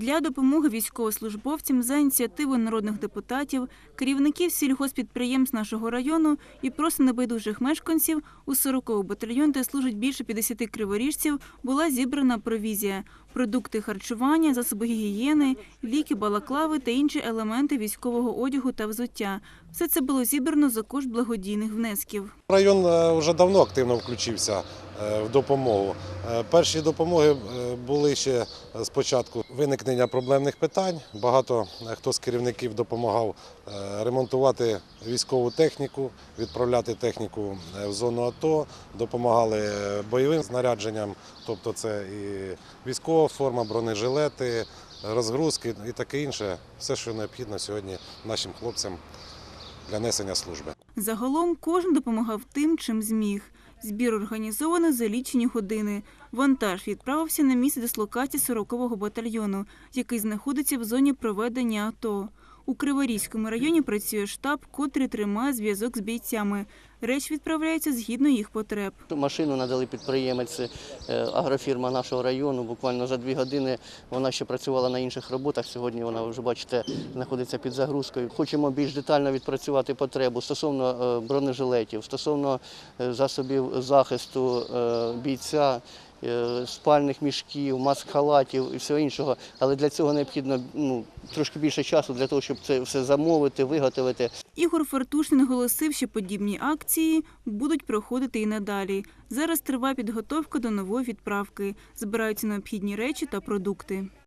Для допомоги військовослужбовцям за ініціативи народних депутатів, керівників сільгоспідприємств нашого району і просто небайдужих мешканців у 40-й батальйон, де служить більше 50 криворіжців, була зібрана провізія, продукти харчування, засоби гігієни, ліки, балаклави та інші елементи військового одягу та взуття. Все це було зібрано за кошт благодійних внесків. Район е, вже давно активно включився в допомогу. Е, Перші допомоги е, були ще з початку виникнення проблемних питань. Багато е, хто з керівників допомагав е, ремонтувати військову техніку, відправляти техніку е, в зону АТО, допомагали е, бойовим знарядженням, тобто це і військова форма, бронежилети, розгрузки і таке інше. Все, що необхідно сьогодні нашим хлопцям для несення служби. Загалом кожен допомагав тим, чим зміг. Збір організовано за лічені години. Вантаж відправився на місце дислокації 40-го батальйону, який знаходиться в зоні проведення АТО. У Криворізькому районі працює штаб, котрий тримає зв'язок з бійцями. Реч відправляється згідно їх потреб. Машину надали підприємець, агрофірма нашого району. Буквально за дві години вона ще працювала на інших роботах. Сьогодні вона вже бачите знаходиться під загрузкою. Хочемо більш детально відпрацювати потребу стосовно е, бронежилетів, стосовно е, засобів захисту е, бійця. Е, Спальних мішків, маск-халатів і всього іншого, але для цього необхідно ну, трошки більше часу для того, щоб це все замовити, виготовити. Ігор Фартушин наголосив, що подібні акції будуть проходити і надалі. Зараз триває підготовка до нової відправки. Збираються необхідні речі та продукти.